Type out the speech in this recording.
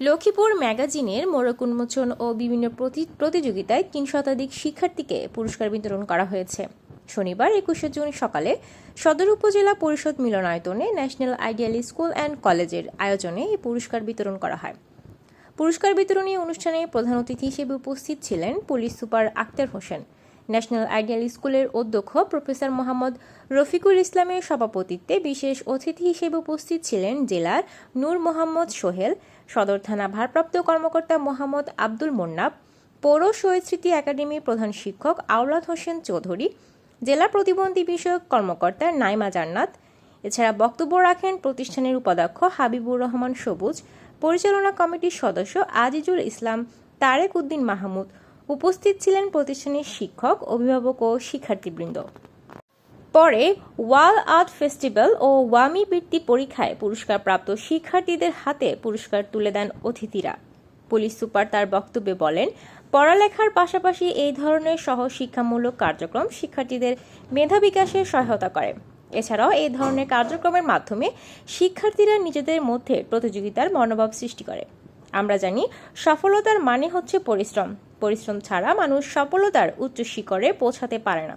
লক্ষ্মীপুর ম্যাগাজিনের মোড়ক উন্মোচন ও বিভিন্ন প্রতি- প্রতিযোগিতায় তিন শতাধিক শিক্ষার্থীকে পুরস্কার বিতরণ করা হয়েছে। শনিবার একুশে জুন সকালে সদর উপজেলা পরিষদ মিলনায়তনে ন্যাশনাল আইডিয়াল স্কুল অ্যান্ড কলেজের আয়োজনে এই পুরস্কার বিতরণ করা হয়। পুরস্কার বিতরণী অনুষ্ঠানে প্রধান অতিথি হিসেবে উপস্থিত ছিলেন police super Akter Hossain. National ideal স্কুলের অধ্যক্ষ প্রফেসর মোহাম্মদ রফিকুল ইসলামের সভাপতিত্বে বিশেষ অতিথি হিসেবে উপস্থিত ছিলেন জেলার নূর মোহাম্মদ সোহেল, সদর থানা ভারপ্রাপ্ত কর্মকর্তা মোহাম্মদ আব্দুল মোন্নাব, পৌর শহীদ স্মৃতি একাডেমির প্রধান শিক্ষক আওলাদ হোসেন চৌধুরী, জেলা প্রতিবন্ধী বিষয়ক কর্মকর্তা নাইমা জান্নাত। এছাড়া বক্তব্য রাখেন প্রতিষ্ঠানের উপাধ্যক্ষ হাবিবুর রহমান সবুজ, পরিচালনা কমিটির সদস্য আজিজুল ইসলাম, তারেক উদ্দিন মাহমুদ উপস্থিত ছিলেন প্রতিষ্ঠানের শিক্ষক, অভিভাবক ও শিক্ষার্থীবৃন্দ। পরে ওয়াল আর্ট ফেস্টিভ্যাল ও ওয়ামি বৃত্তি পরীক্ষায় পুরস্কারপ্রাপ্ত শিক্ষার্থীদের হাতে পুরস্কার তুলে দেন অতিথিরা। পুলিশ সুপার তার বক্তব্যে বলেন, পড়ালেখার পাশাপাশি এই ধরনের সহ শিক্ষামূলক কার্যক্রম শিক্ষার্থীদের মেধা বিকাশে সহায়তা করে। এছাড়াও এই ধরনের কার্যক্রমের মাধ্যমে শিক্ষার্থীরা নিজেদের মধ্যে প্রতিযোগিতার মনোভাব সৃষ্টি করে। আমরা জানি সফলতার মানে হচ্ছে পরিশ্রম। পরিশ্রম ছাড়া মানুষ সফলতার উচ্চ শিখরে পৌঁছাতে পারে না।